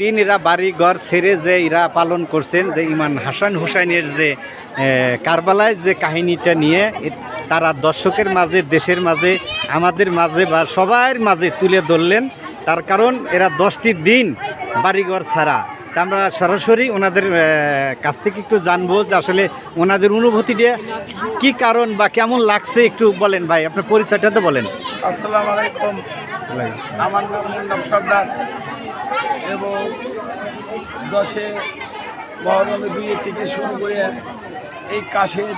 দিন এরা বাড়ি ঘর ছেড়ে যে এরা পালন করছেন যে ইমান হাসান হুসাইনের যে কারবালায় যে কাহিনীটা নিয়ে তারা দর্শকের মাঝে দেশের মাঝে আমাদের মাঝে বা সবার মাঝে তুলে ধরলেন। তার কারণ এরা দশটি দিন বাড়িঘর ছাড়া। তা আমরা সরাসরি ওনাদের কাছ থেকে একটু জানব যে আসলে ওনাদের অনুভূতিটা কি কারণ বা কেমন লাগছে একটু বলেন ভাই আপনার পরিচয়টা তো বলেন। আসসালামু আলাইকুম। আমার নাম সর্দার। এবং দশে মহরমে দুইয়ের থেকে শুরু করে এই কাশের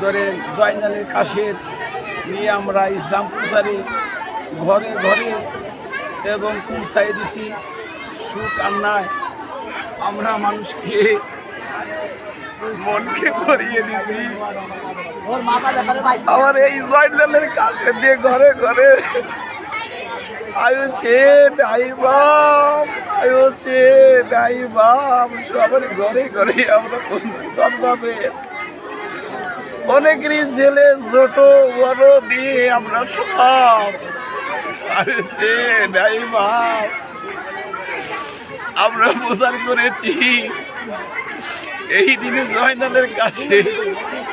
ধরে জয়নালের কাশের নিয়ে আমরা ইসলাম প্রচারে ঘরে ঘরে এবং পৌঁছাই দিছি সুখ কান্নায় আমরা মানুষকে মনকে ভরিয়ে দিছি। আমার এই জয়নালের কাছে দিয়ে ঘরে ঘরে আয়ু সে বাপ সে বাপ ঘরে ঘরে আমরা অনেকেরই ছেলে ছোট বড় দিয়ে আমরা সব আরে সে বাপ আমরা প্রচার করেছি। এই দিনে জয়নালের কাছে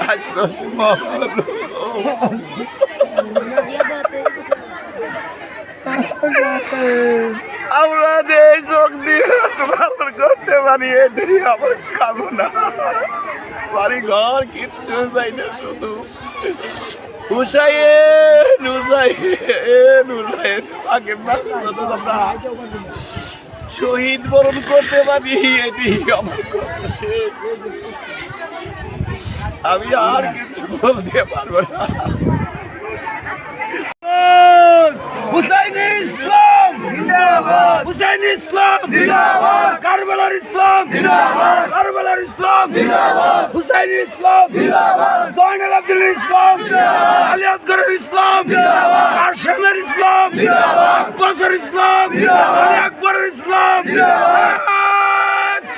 আজ দশ মহরম আমরা যে চোখ দিয়ে পালন করতে পারি, এটাই আমার কামনা। বাড়ি ঘর কিচ্ছু চাই না শুধু। হুসাইন হুসাইন হুসাইন, আগের আমরা শহীদ বরণ করতে পারি এটি আমার আমি আর কিছু বলতে পারব না হুসাইন ইসলাম জিন্দাবাদ হুসাইন ইসলাম। জিন্দাবাদ। কারবালার ইসলাম। জিন্দাবাদ। কারবালার ইসলাম। জিন্দাবাদ। হুসাইন ইসলাম। জিন্দাবাদ। জয়নাল আব্দুল ইসলাম। জিন্দাবাদ। আলী আসগরের ইসলাম। জিন্দাবাদ। কাশেমের ইসলাম। জিন্দাবাদ। ইসলাম। জিন্দাবাদ। আলী আকবরের ইসলাম। জিন্দাবাদ।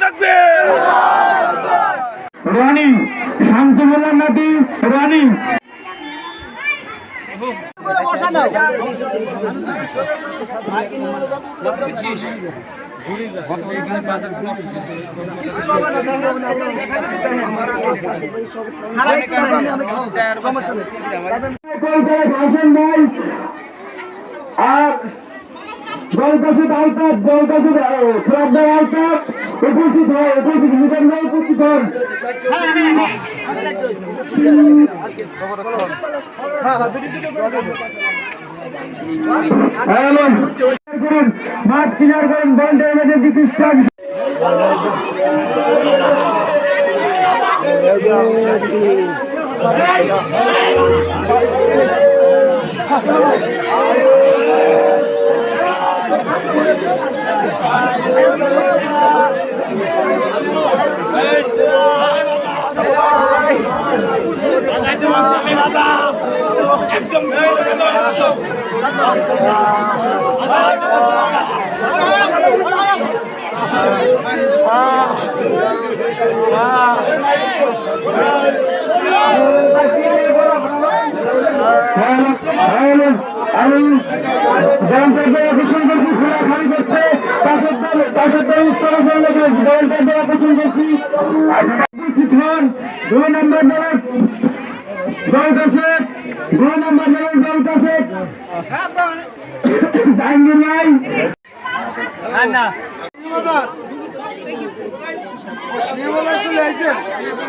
তাকবীর রানিং শামসুল্লাহ নাতি ভাই আর জলকাশিত আলতাপ জলকাশিত শ্রদ্ধার আলতাপ উপস্থিত হয় উপস্থিত নিকট উপস্থিত হন হ্যালো করুন মাঠ ক্লিয়ার করুন বলটা আমাদের দিকে স্টার্ট আমি জনতার দেওয়া পোষণ করছি খোলা খালি করছে পাশের দল পাশের দল কাছে দুই নম্বর দলের দল কাছে জাহাঙ্গীর ভাই চলে